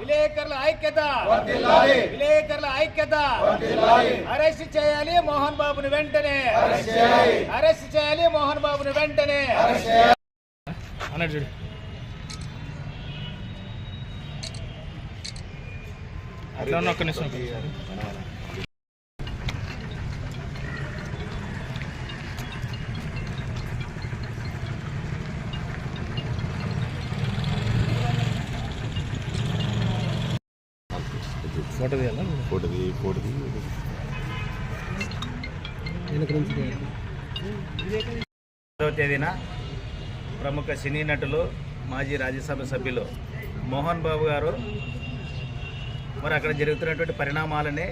విలేకరుల ఐక్యత. విలేకరుల ఐక్యత. అరెస్ట్ చేయాలి మోహన్ బాబుని వెంటనే. అరెస్ట్ చేయాలి. మోహన్ బాబుని వెంటనే. అన్నాడు చూడు. అట్లా ఉన్న ఒక్క నిమిషం. ఫోటో తీయాలా? ఫోటోది ఫోటోది పదవ తేదీన ప్రముఖ సినీ నటులు మాజీ రాజ్యసభ సభ్యులు మోహన్ బాబు గారు మరి అక్కడ జరుగుతున్నటువంటి పరిణామాలని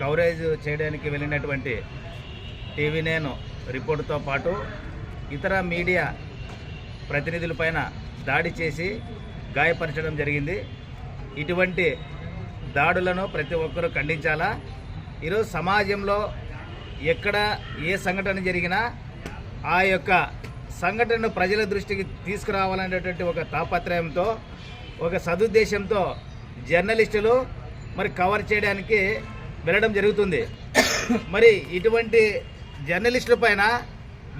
కవరేజ్ చేయడానికి వెళ్ళినటువంటి టీవీ నేను రిపోర్టుతో పాటు ఇతర మీడియా ప్రతినిధులపైన దాడి చేసి గాయపరచడం జరిగింది. ఇటువంటి దాడులను ప్రతి ఒక్కరూ ఖండించాలా? ఈరోజు సమాజంలో ఎక్కడ ఏ సంఘటన జరిగినా ఆ యొక్క సంఘటనను ప్రజల దృష్టికి తీసుకురావాలనేటువంటి ఒక తాపత్రయంతో ఒక సదుద్దేశంతో జర్నలిస్టులు మరి కవర్ చేయడానికి వెళ్ళడం జరుగుతుంది. మరి ఇటువంటి జర్నలిస్టుల పైన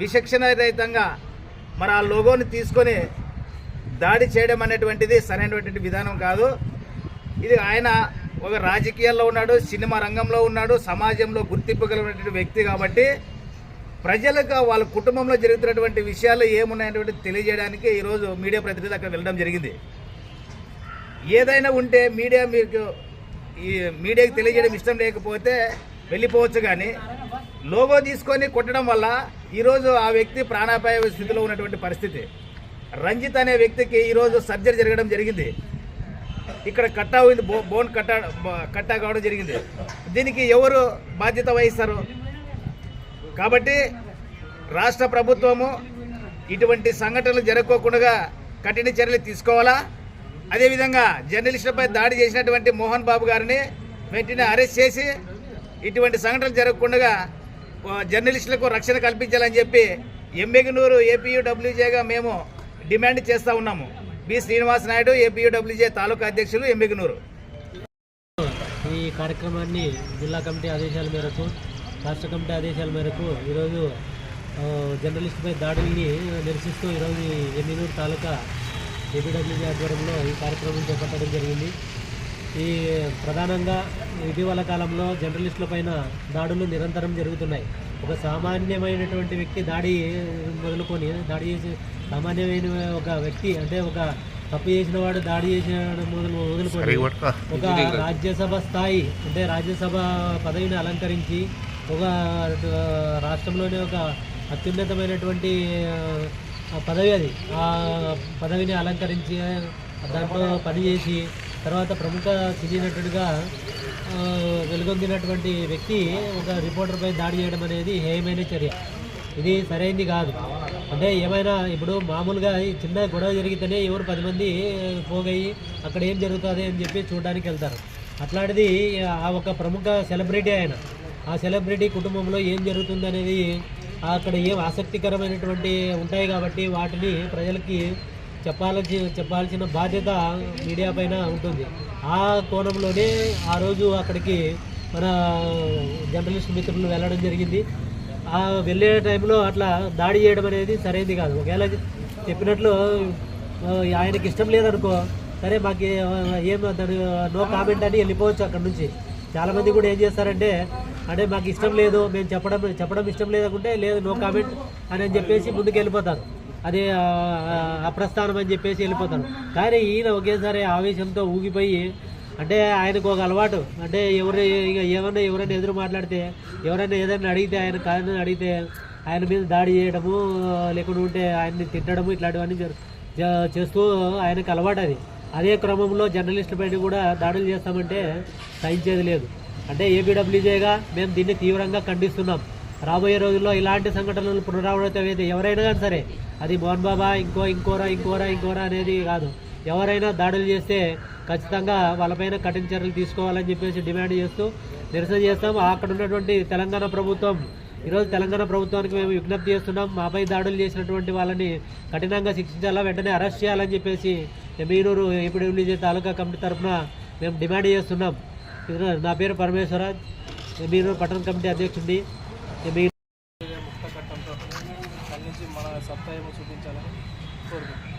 విచక్షణ రహితంగా మరి ఆ లోగోని తీసుకొని దాడి చేయడం అనేటువంటిది సరైనటువంటి విధానం కాదు. ఇది ఆయన ఒక రాజకీయాల్లో ఉన్నాడు సినిమా రంగంలో ఉన్నాడు సమాజంలో గుర్తింపు కలిగినటువంటి వ్యక్తి కాబట్టి ప్రజలకు వాళ్ళ కుటుంబంలో జరుగుతున్నటువంటి విషయాలు ఏమున్నాయనేటువంటి తెలియజేయడానికి ఈరోజు మీడియా ప్రతినిధి అక్కడ వెళ్ళడం జరిగింది. ఏదైనా ఉంటే మీడియా మీకు ఈ మీడియాకి తెలియజేయడం ఇష్టం లేకపోతే వెళ్ళిపోవచ్చు కానీ లోగో తీసుకొని కొట్టడం వల్ల ఈరోజు ఆ వ్యక్తి ప్రాణాపాయ స్థితిలో ఉన్నటువంటి పరిస్థితి. రంజిత్ అనే వ్యక్తికి ఈరోజు సర్జరీ జరగడం జరిగింది. ఇక్కడ కట్టా అయింది బో బోన్ కట్టా బ- కట్టా కావడం జరిగింది. దీనికి ఎవరు బాధ్యత వహిస్తారు? కాబట్టి రాష్ట్ర ప్రభుత్వము ఇటువంటి సంఘటనలు జరగకుండా కఠిన చర్యలు తీసుకోవాలా? అదేవిధంగా జర్నలిస్టులపై దాడి చేసినటువంటి మోహన్ బాబు గారిని వెంటనే అరెస్ట్ చేసి ఇటువంటి సంఘటనలు జరగకుండా జర్నలిస్టులకు రక్షణ కల్పించాలని చెప్పి ఎంబెగనూరు ఏపీయూడబ్ల్యూజేగా మేము డిమాండ్ చేస్తూ ఉన్నాము. బి శ్రీనివాస్ నాయుడు ఏపీయూడబ్ల్యూజే తాలూకా అధ్యక్షులు ఎంబెగనూరు ఈ కార్యక్రమాన్ని జిల్లా కమిటీ ఆదేశాల మేరకు రాష్ట్ర కమిటీ ఆదేశాల మేరకు ఈరోజు జర్నలిస్టుపై దాడుల్ని నిరసిస్తూ ఈరోజు ఎమ్మినూరు తాలూకా ఏపీడబ్ల్యూజీ ఆధ్వర్యంలో ఈ కార్యక్రమం చేపట్టడం జరిగింది. ఈ ప్రధానంగా ఇటీవల కాలంలో జర్నలిస్టుల పైన దాడులు నిరంతరం జరుగుతున్నాయి. ఒక సామాన్యమైనటువంటి వ్యక్తి దాడి మొదలుకొని దాడి చేసి సామాన్యమైన ఒక వ్యక్తి అంటే ఒక తప్పు చేసిన వాడు దాడి చేసిన మొదలు మొదలుకొని ఒక రాజ్యసభ స్థాయి అంటే రాజ్యసభ పదవిని అలంకరించి ఒక రాష్ట్రంలోనే ఒక అత్యున్నతమైనటువంటి పదవి అది. ఆ పదవిని అలంకరించి దాంట్లో పనిచేసి తర్వాత ప్రముఖ సినీ నటుడిగా వెలుగొందినటువంటి వ్యక్తి ఒక రిపోర్టర్పై దాడి చేయడం అనేది హేయమైన చర్య. ఇది సరైంది కాదు. అంటే ఏమైనా ఇప్పుడు మామూలుగా చిన్న గొడవ జరిగితేనే ఎవరు పది మంది పోగయి అక్కడ ఏం జరుగుతుంది అని చెప్పి చూడడానికి వెళ్తారు. అట్లాంటిది ఆ ఒక ప్రముఖ సెలబ్రిటీ ఆయన ఆ సెలబ్రిటీ కుటుంబంలో ఏం జరుగుతుంది అనేది అక్కడ ఏం ఆసక్తికరమైనటువంటి ఉంటాయి కాబట్టి వాటిని ప్రజలకి చెప్పాల్సి చెప్పాల్సిన బాధ్యత మీడియా పైన ఉంటుంది. ఆ కోణంలోనే ఆ రోజు అక్కడికి మన జర్నలిస్ట్ మిత్రులు వెళ్ళడం జరిగింది. ఆ వెళ్ళే టైంలో అట్లా దాడి చేయడం అనేది సరైనది కాదు. ఒకవేళ చెప్పినట్లు ఆయనకి ఇష్టం లేదనుకో సరే మాకు ఏం దాని నో కామెంట్ అని వెళ్ళిపోవచ్చు అక్కడ నుంచి. చాలామంది కూడా ఏం చేస్తారంటే అంటే మాకు ఇష్టం లేదు మేము చెప్పడం చెప్పడం ఇష్టం లేదనుకుంటే లేదు నో కామెంట్ అని అని చెప్పేసి ముందుకు వెళ్ళిపోతారు అది అప్రస్థానం అని చెప్పేసి వెళ్ళిపోతాడు. కానీ ఈయన ఒకేసారి ఆవేశంతో ఊగిపోయి అంటే ఆయనకు ఒక అలవాటు. అంటే ఎవరు ఇక ఏమన్నా ఎవరైనా ఎదురు మాట్లాడితే ఎవరైనా ఏదైనా అడిగితే ఆయన కాదని అడిగితే ఆయన మీద దాడి చేయడము లేకుండా ఉంటే ఆయన్ని తిట్టడము ఇట్లాంటివన్నీ చేస్తూ ఆయనకు అలవాటు అది. అదే క్రమంలో జర్నలిస్టుల పైన కూడా దాడులు చేస్తామంటే సహించేది లేదు. అంటే ఏపీడబ్ల్యూజేగా మేము దీన్ని తీవ్రంగా ఖండిస్తున్నాం. రాబోయే రోజుల్లో ఇలాంటి సంఘటనలు పునరావృతమైతే ఎవరైనా కానీ సరే అది మోహన్ బాబా ఇంకో ఇంకోరా ఇంకోరా ఇంకోరా అనేది కాదు. ఎవరైనా దాడులు చేస్తే ఖచ్చితంగా వాళ్ళపైన కఠిన చర్యలు తీసుకోవాలని చెప్పేసి డిమాండ్ చేస్తూ నిరసన చేస్తాం అక్కడ ఉన్నటువంటి తెలంగాణ ప్రభుత్వం ఈరోజు తెలంగాణ ప్రభుత్వానికి మేము విజ్ఞప్తి చేస్తున్నాం. మాపై దాడులు చేసినటువంటి వాళ్ళని కఠినంగా శిక్షించాలా? వెంటనే అరెస్ట్ చేయాలని చెప్పేసి ఎమీనూరు ఏపీడబ్ల్యూజే తాలూకా కమిటీ తరఫున మేము డిమాండ్ చేస్తున్నాం. నా పేరు పరమేశ్వర మీనూరు పట్టణ కమిటీ అధ్యక్షుడిని ముక్త కట్టంతో కలిసి మన సత్తాయము చూపించాలని కోరుకుంటున్నాం.